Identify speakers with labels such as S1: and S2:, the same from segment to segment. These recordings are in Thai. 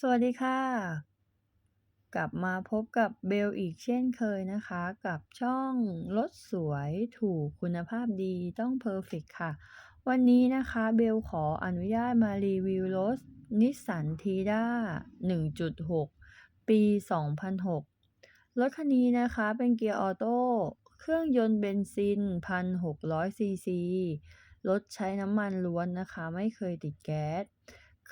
S1: สวัสดีค่ะ กลับมาพบกับเบลอีกเช่นเคยนะคะ กับช่องรถสวยถูกคุณภาพดีต้องเพอร์เฟกค่ะ วันนี้นะคะเบลขออนุญาตมารีวิวรถนิสสันทีด้า1.6 ปี 2006 รถคันนี้นะคะเป็นเกียร์ออโต้เครื่องยนต์เบนซิน 1,600ซีซีรถใช้น้ำมันล้วนนะคะ ไม่เคยติดแก๊ส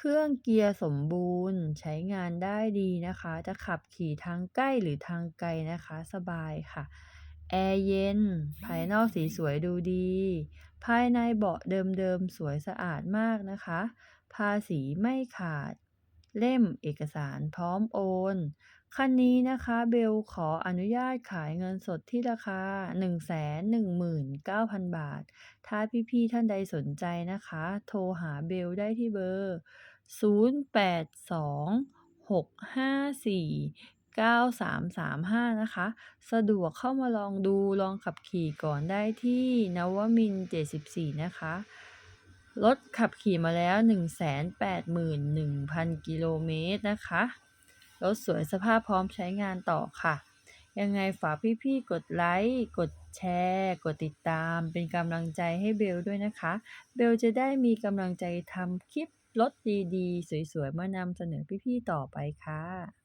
S1: เครื่องเกียร์สมบูรณ์ใช้งานได้ดีนะคะ จะขับขี่ทางใกล้หรือทางไกลนะคะ สบายค่ะ แอร์เย็น ภายนอกสีสวยดูดี ภายในเบาะเดิมๆ สวยสะอาดมากนะคะ ภาษีไม่ขาด เล่มเอกสารพร้อมโอน คันนี้นะคะเบลขออนุญาตขายเงินสดที่ราคา 119,000 บาท ถ้าพี่ๆท่านใดสนใจนะคะ โทรหาเบลได้ที่เบอร์ 0826549335 นะคะ สะดวกเข้ามาลองดูลองขับขี่ก่อนได้ที่นวมิน74 นะคะ รถขับขี่มาแล้ว 181,000 กิโลเมตรนะคะ รถสวยสภาพพร้อมใช้งานต่อค่ะ ยังไงฝากพี่ๆ กดไลค์ กดแชร์ กดติดตาม เป็นกำลังใจให้เบลด้วยนะคะ เบลจะได้มีกำลังใจทำคลิปรถดีๆ สวยๆ มานำเสนอพี่ๆ ต่อไปค่ะ